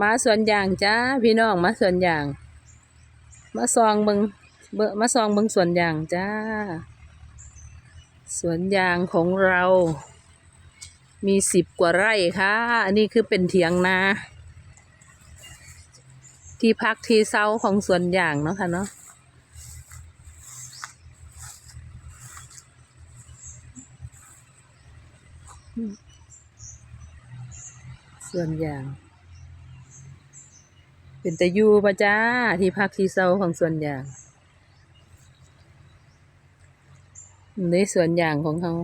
มาสวนยางจ้าพี่น้องมาสวนยาง มาซองเบิงเบงมาซองเบิงสวนยางจ้า สวนยางของเรา มีสิบกว่าไร่ค่ะ อันนี้คือเป็นเถียงนา ที่พักที่เซาของสวนยางเนาะค่ะเนาะส่วนอย่าง เป็นตะยูปะจ้าที่พักที่เซาของส่วนอย่างในส่วนอย่างของเขา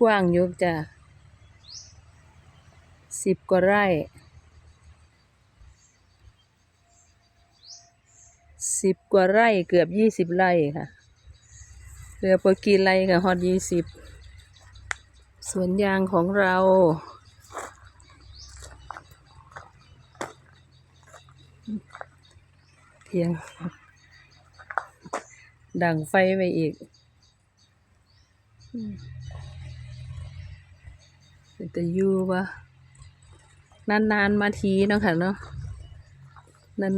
กว้างยุกจ้าสิบกว่าไร่สิบกว่าไร่เกือบยี่สิบไร่ค่ะเหลือปกี่ไร่กับฮอดยี่สิบสวนยางของเรา เพียง ดังไฟไปอีก เป็นแต่อยู่ปะนานๆมาทีเนาะค่ะเนาะ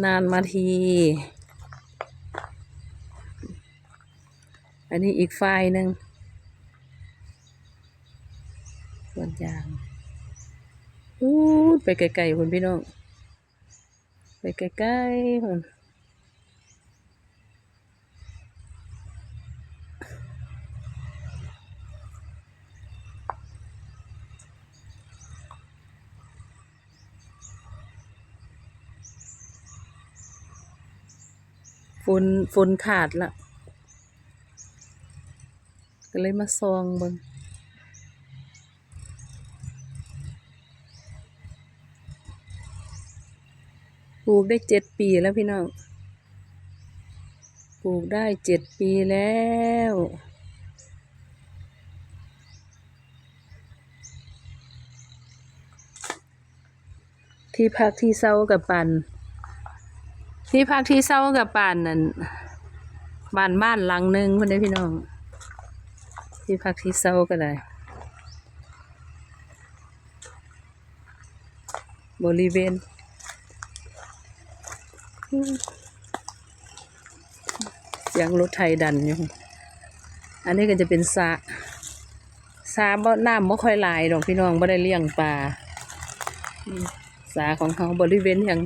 นานๆมาที อันนี้อีกไฟหนึ่งส่วนยางอู้ไปไกลๆคุณพี่น้อง ไปไกลๆคุณฝนฝนขาดละก็เลยมาซองเบิง ลูกได้เจ็ดปีแล้วพี่น้อง ปลูกได้เจ็ดปีแล้ว ที่พักที่เศร้ากับปัน ที่พักที่เศร้ากับปันนั่นบ้านบ้านหลังหนึ่งคนเด้พี่น้อง ที่พักที่เศร้าก็ได้บริเวณ เสียงรถไทยดันอยู่ อันนี้ก็จะเป็นสะสระบ่น้ำบ่ค่อยลายดอกพี่น้องบ่ได้เลี้ยงปลาสระของเขาบริเวณอย่าง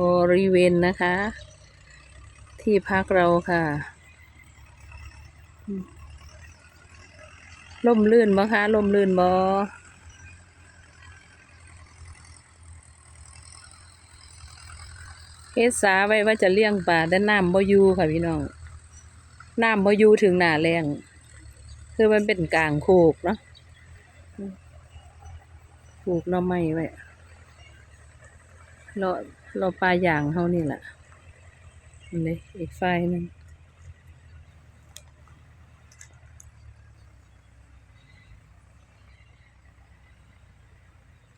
บริเวณนะคะ ที่พักเราค่ะล่มลื่นบ่คะล่มลื่นบ่ เฮ็ดสาไว้ว่าจะเลี้ยงปลาแต่น้ำบ่อยู่ค่ะพี่น้องน้ำบ่อยู่ถึงหน้าแรงคือมันเป็นกลางโคกเนาะปลูกหน่อไม้ไว้รอรอปลาอย่างเฮานี่แหละนี่เลยอีกไฟหนึง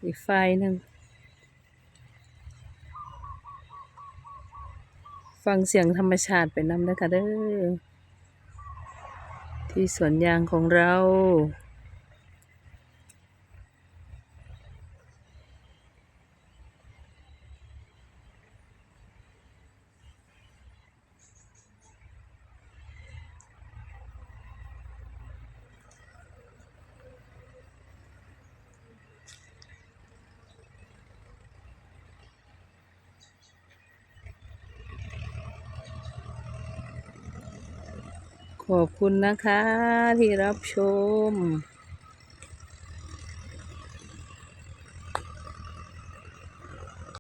อีกไฟหนึง ฟังเสียงธรรมชาติไปนำเด้ค่ะเด้อที่สวนยางของเรา ขอบคุณนะคะที่รับชม